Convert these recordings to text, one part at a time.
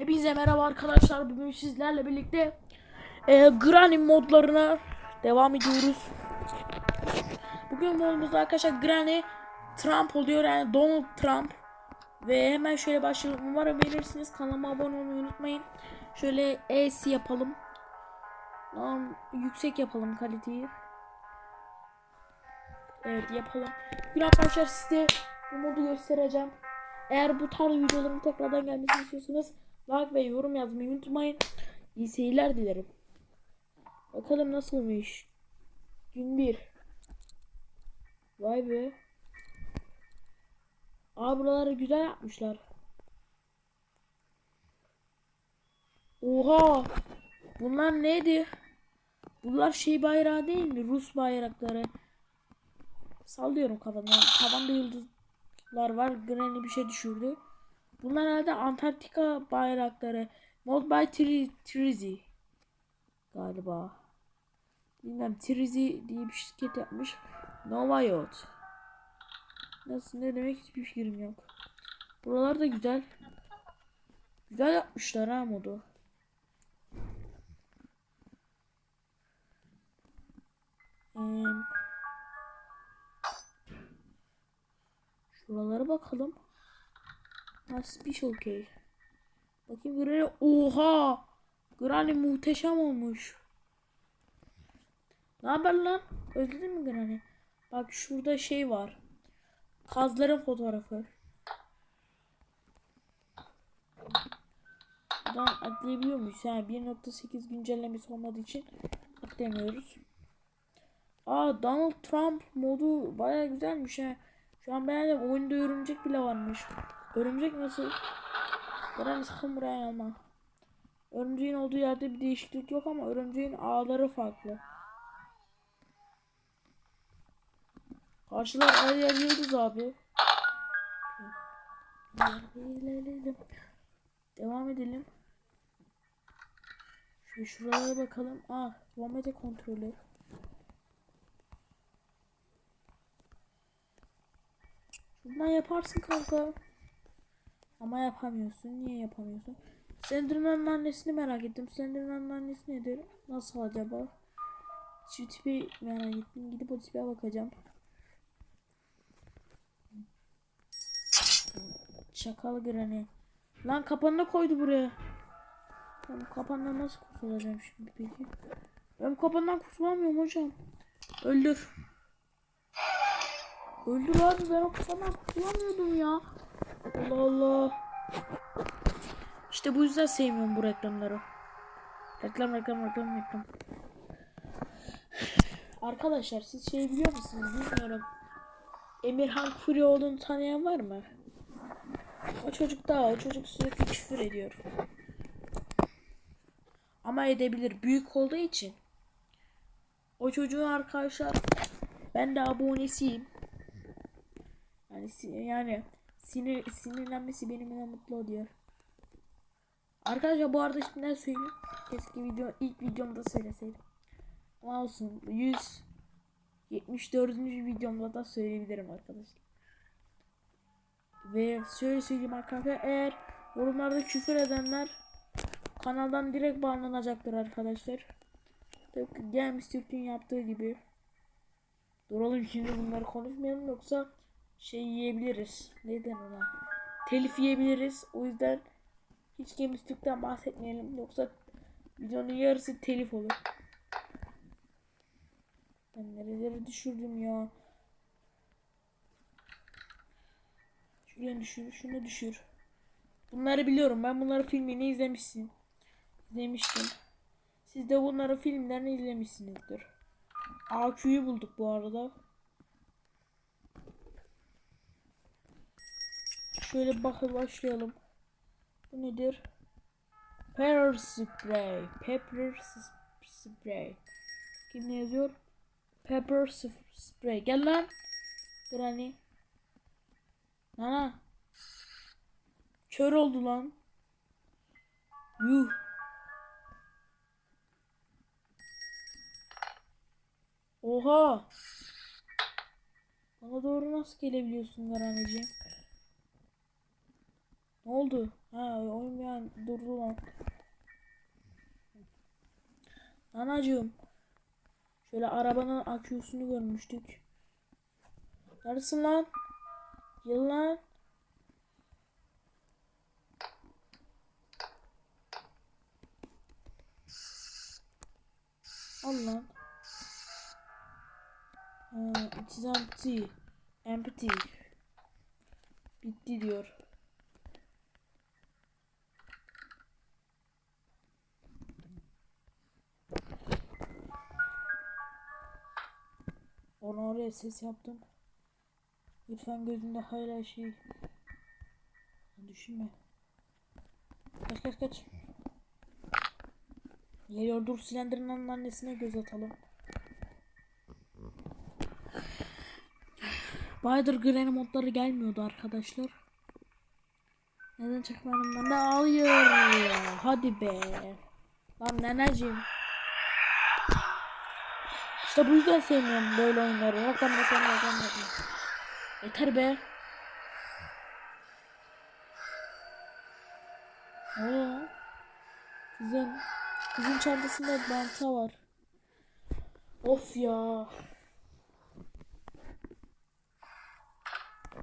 Hepinize merhaba arkadaşlar. Bugün sizlerle birlikte e, Granny modlarına devam ediyoruz. Bugün modumuzda arkadaşlar Granny Trump oluyor yani Donald Trump. Ve hemen şöyle başlayalım. Umarım beğenirsiniz. Kanalıma abone olmayı unutmayın. Şöyle E'si yapalım. Tamam, yüksek yapalım kaliteyi. Evet yapalım. Bir arkadaşlar size bu modu göstereceğim. Eğer bu tarz videoların tekrardan gelmesini istiyorsanız like ve yorum yazmayı unutmayın. İyi seyirler dilerim. Bakalım nasılmış. Gün 1. Vay be. Aa buraları güzel yapmışlar. Oha. Bunlar neydi? Bunlar şey bayrağı değil mi? Rus bayrakları. Sallıyorum kafadan. Kafamda yıldızlar var. Granny bir şey düşürdü. Bunlar herhalde Antarktika bayrakları. Mod by Tri Trizi. Galiba. Bilmem Trizi diye bir şirket yapmış. Nova Yacht. Nasıl ne demek hiçbir fikrim yok. Buralar da güzel. Güzel yapmışlar ha modu. Ee, şuralara bakalım. Ha special key. Bakayım Granny. Oha! Granny muhteşem olmuş. Ne haber lan? Özledin mi Granny? Bak şurada şey var. Kazların fotoğrafı. Buradan atlayabiliyor muyuz? Yani 1.8 güncellemesi olmadığı için atlayamıyoruz. Aa Donald Trump modu baya güzelmiş ha. Şu an beğendim. Oyunda örümcek bile varmış. Örümcek nasıl? Granny sakın buraya alma. Örümceğin olduğu yerde bir değişiklik yok ama örümceğin ağları farklı. Karşılar her yer yıldız abi. Devam edelim. Şu şuralara bakalım. Ah, Vomete kontrolü. Şundan yaparsın kanka. Ama yapamıyorsun. Niye yapamıyorsun? Slenderman'ın annesini merak ettim. Slenderman'ın annesi nedir? Nasıl acaba? Şu tipi merak ettim. Gidip o tipe bakacağım. Şakalı Granny. Lan kapanını koydu buraya. Ben kapandan nasıl kurtulacağım şimdi peki? Ben kapandan kurtulamıyorum hocam. Öldür. Öldür abi ben o kafandan kurtulamıyordum ya. Allah Allah. İşte bu yüzden sevmiyorum bu reklamları. Reklam reklam reklam reklam. Arkadaşlar siz şey biliyor musunuz bilmiyorum. Emirhan Kurioğlu'nu tanıyan var mı? O çocuk daha o çocuk sürekli küfür ediyor. Ama edebilir büyük olduğu için. O çocuğun arkadaşlar ben de abonesiyim. Yani yani sinir sinirlenmesi benimle mutlu oluyor. Arkadaşlar bu arada şimdiden söyleyeyim. Keşke video ilk videomda söyleseydim. Ama olsun 174. videomda da söyleyebilirim arkadaşlar. Ve şöyle söyleyeyim arkadaşlar eğer yorumlarda küfür edenler kanaldan direkt banlanacaktır arkadaşlar. Tıpkı Games Türk'ün yaptığı gibi. Duralım şimdi bunları konuşmayalım yoksa şey yiyebiliriz. Neden ona? Telif yiyebiliriz. O yüzden hiç Games Türk'ten bahsetmeyelim. Yoksa videonun yarısı telif olur. Ben nereleri düşürdüm ya. Şuraya düşür, şunu düşür. Bunları biliyorum. Ben bunları filmini izlemişsin. İzlemiştim. Siz de bunları filmlerini izlemişsinizdir. AQ'yu bulduk bu arada. Şöyle bakın başlayalım. Bu nedir? Pepper spray. Pepper spray. Kim ne yazıyor? Pepper spray. Gel lan. Granny. Nana. Kör oldu lan. Yuh. Oha. Bana doğru nasıl gelebiliyorsun Garaneciğim? Ne oldu? Ha oyun bir an durdu lan. Anacığım. Şöyle arabanın aküsünü görmüştük. Neredesin lan? Gel lan. Al lan. Ha, it is empty. Empty. Bitti diyor. Ses yaptım. Lütfen gözünde hala şey düşünme. Kaç kaç kaç. Geliyor dur silendirin annesine göz atalım. Baydır Granny modları gelmiyordu arkadaşlar. Neden çekmedim ben de hayır. Hadi be. Lan neneciğim. İşte bu yüzden sevmiyorum böyle oyunları. Rakam rakam rakam rakam. Yeter be. Ne? Kızın, kızın çantasında banta var. Of ya.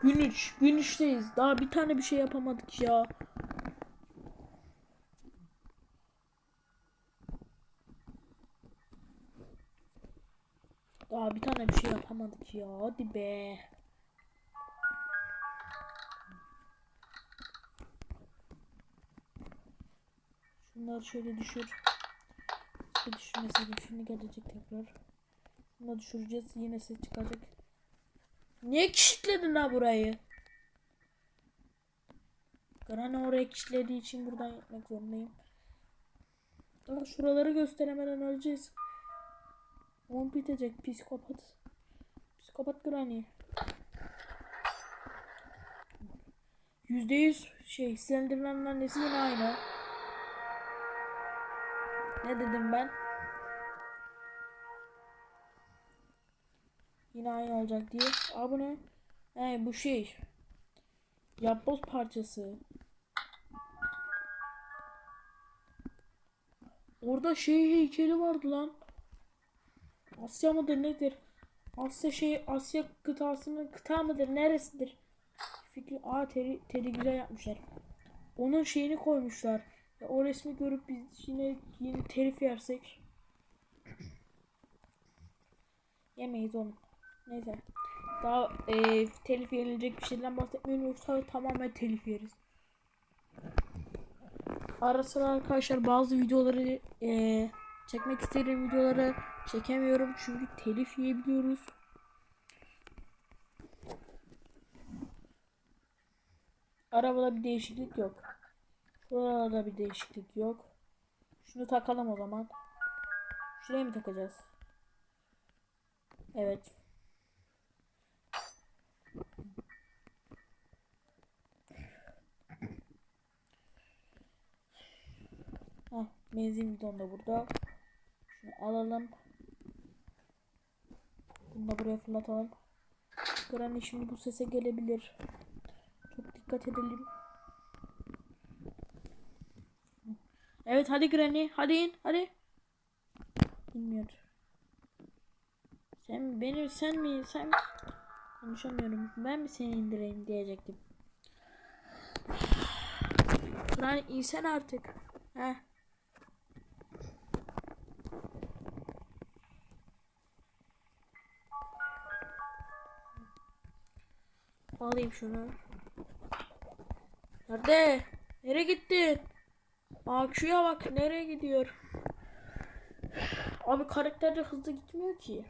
Gün 3. Gün 3'teyiz. Daha bir tane bir şey yapamadık ya. Daha bir tane bir şey yapamadık ya. Hadi be. Şunları şöyle düşür. Bir düşürmeseydim şimdi gelecek tekrar. Bunu düşüreceğiz. Yine ses çıkacak. Niye kilitledin ha burayı? Granny oraya kilitlediği için buradan yapmak zorundayım. Daha şuraları gösteremeden öleceğiz. On bitecek psikopat. Psikopat Granny. Yüzde yüz şey Slenderman'ın annesi yine aynı. Ne dedim ben? Yine aynı olacak diye. Aa bu ne? He bu şey. Yapboz parçası. Orada şey heykeli vardı lan. Asya mıdır nedir? Asya şey Asya kıtasının kıta mıdır neresidir? Fikri aa teri, teri güzel yapmışlar. Onun şeyini koymuşlar. Ya o resmi görüp biz yine yine telif yersek yemeyiz onu. Neyse. Daha e, telif yenilecek bir şeyden bahsetmiyorum yoksa tamamen telif yeriz. Ara sıra arkadaşlar bazı videoları e, çekmek istediğim videoları çekemiyorum çünkü telif yiyebiliyoruz. Arabada bir değişiklik yok. Şurada bir değişiklik yok. Şunu takalım o zaman. Şuraya mı takacağız? Evet. Heh, benzin bidonu da burada. Alalım. Bunu da buraya fırlatalım. Granny şimdi bu sese gelebilir. Çok dikkat edelim. Evet hadi Granny hadi in hadi. Bilmiyor. Sen beni sen mi sen konuşamıyorum. Ben mi seni indireyim diyecektim. Granny insen artık. Heh. Alayım şunu. Nerede? Nereye gittin? Akşuya bak nereye gidiyor? Abi karakter de hızlı gitmiyor ki.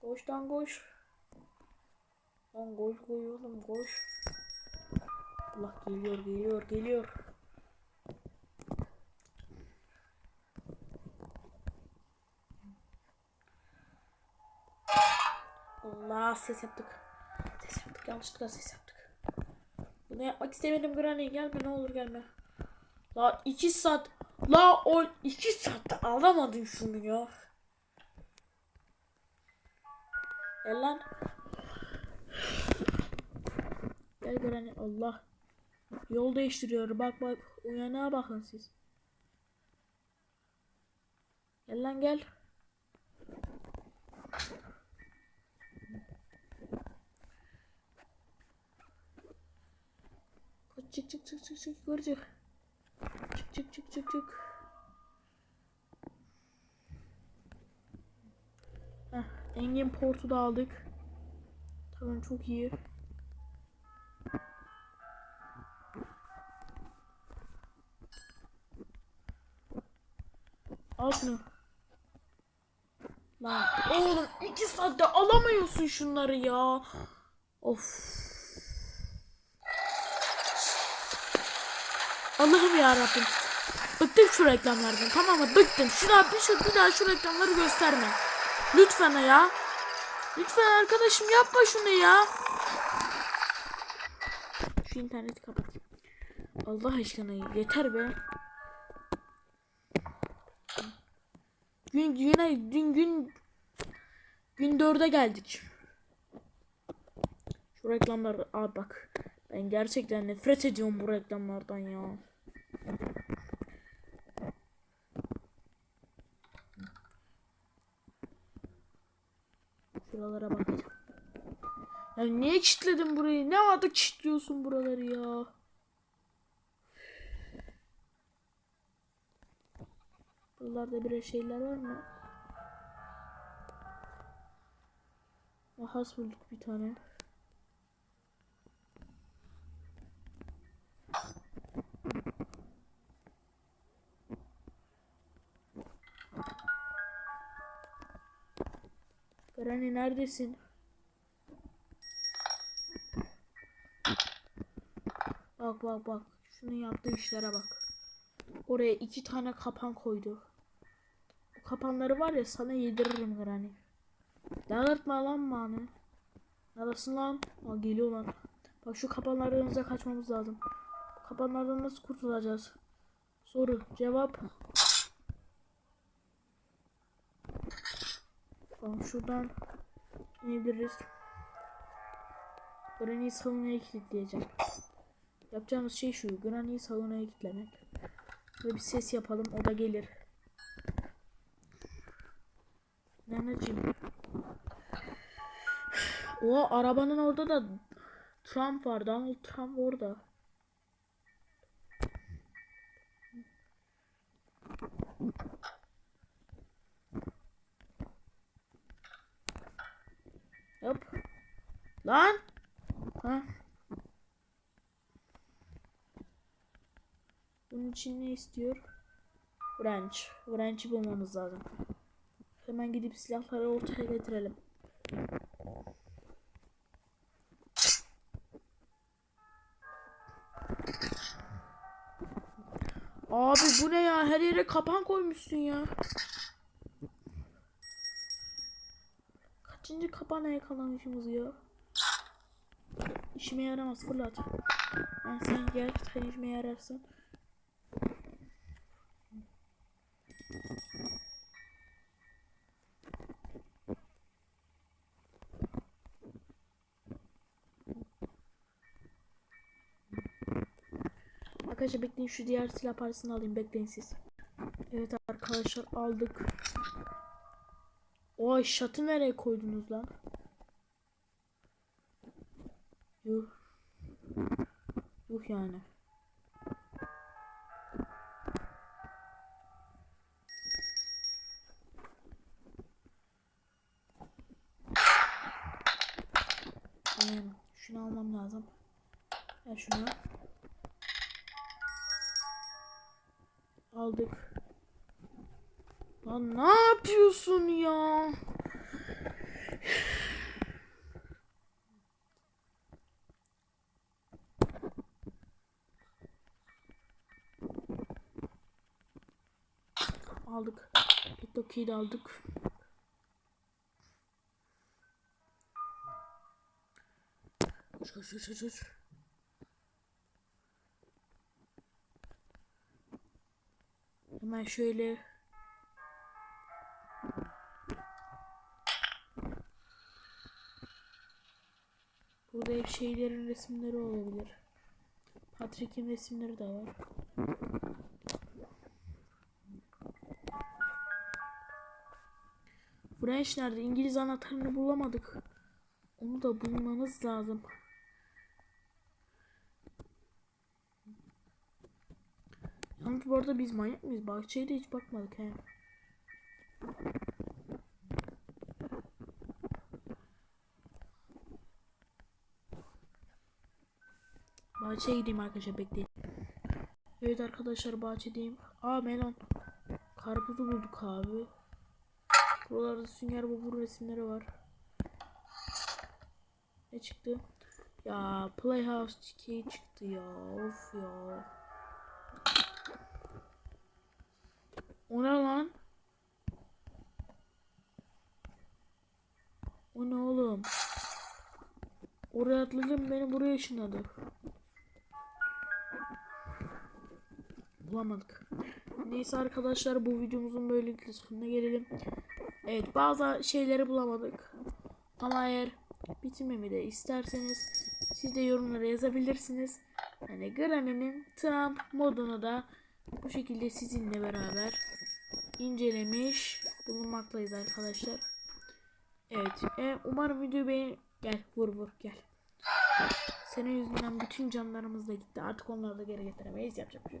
Koş lan koş. Lan koş koş oğlum koş. Allah geliyor geliyor geliyor. Allah ses yaptık. Ses yaptık yanlışlıkla ses yaptık. Bunu yapmak istemedim Granny gelme ne olur gelme. La iki saat La o iki saatte alamadın şunu ya. Gel lan. Gel Granny Allah. Yol değiştiriyor. Bak bak. Uyanığa bakın siz. Gel lan gel. Koş çık çık çık çık çık yukarı çık. Çık çık çık çık çık. Heh, Engin portu da aldık. Tamam çok iyi. Al şunu. Lan oğlum iki saatte alamıyorsun şunları ya. Of. Allah'ım ya Rabbim. Bıktım şu reklamlardan tamam mı? Bıktım. Şuna bir, şu, bir daha şu reklamları gösterme. Lütfen ya. Lütfen arkadaşım yapma şunu ya. Şu interneti kapat. Allah aşkına yeter be. Gün güne dün gün gün dörde geldik. Şu reklamlar abi bak. Ben gerçekten nefret ediyorum bu reklamlardan ya. Şuralara bakacağım. Ya niye kilitledin burayı? Ne vardı kilitliyorsun buraları ya? Buralarda bir şeyler var mı? Mahas bulduk bir tane. Granny neredesin? Bak bak bak. Şunun yaptığı işlere bak. Oraya iki tane kapan koydu. Bu kapanları var ya sana yediririm Granny. Dağıtma lan bana. Neredesin lan? Aa, geliyor lan. Bak şu kapanlardan kaçmamız lazım. Kapanlardan nasıl kurtulacağız? Soru. Cevap. Tamam şuradan inebiliriz. Granny'yi salonaya kilitleyeceğim. Yapacağımız şey şu. Granny'yi salonaya kilitlemek. Ve bir ses yapalım. O da gelir. Nanacığım. O arabanın orada da Trump var. Donald Trump orada. Yap. Lan. Ha. Bunun için ne istiyor? Wrench. Wrench'i bulmamız lazım. Hemen gidip silahları ortaya getirelim. Abi bu ne ya? Her yere kapan koymuşsun ya. Kaçıncı kapana yakalamışımız ya? İşime yaramaz fırlat. Ben sen gel sen işime yararsın. Arkadaşlar bekleyin şu diğer silah parçasını alayım bekleyin siz. Evet arkadaşlar aldık. O şatı nereye koydunuz lan? Yuh. Yuh. Yani şunu almam lazım. Ver şunu. Aldık. Lan ne yapıyorsun ya? Aldık. Petdoki'yi de aldık. Koş koş koş koş, Hemen şöyle Burada hep şeylerin resimleri olabilir. Patrick'in resimleri de var. Branch nerede? İngiliz anahtarını bulamadık. Onu da bulmamız lazım. Yalnız bu arada biz manyak mıyız? Bahçeye de hiç bakmadık he. Bahçeye gideyim arkadaşlar bekleyin. Evet arkadaşlar bahçedeyim. Aa melon. Karpuzu bulduk abi. Buralarda sünger bobur resimleri var. Ne çıktı? Ya Playhouse çiçeği çıktı ya. Of ya. O ne lan? O ne oğlum? Oraya atladım beni buraya ışınladı. Bulamadık. Neyse arkadaşlar bu videomuzun böylelikle sonuna gelelim. Evet bazı şeyleri bulamadık. Ama eğer bitirmemi de isterseniz siz de yorumlara yazabilirsiniz. Yani Granny'nin Trump modunu da bu şekilde sizinle beraber incelemiş bulunmaktayız arkadaşlar. Evet. e, umarım videoyu beğen... Gel vur vur gel. Senin yüzünden bütün canlarımız da gitti. Artık onları da geri getiremeyiz. Yapacak bir şey.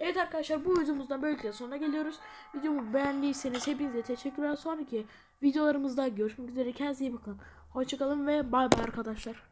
Evet arkadaşlar bu videomuzdan böylelikle sonuna geliyoruz. Videomu beğendiyseniz hepinize teşekkürler. Sonraki videolarımızda görüşmek üzere. Kendinize iyi bakın. Hoşçakalın ve bay bay arkadaşlar.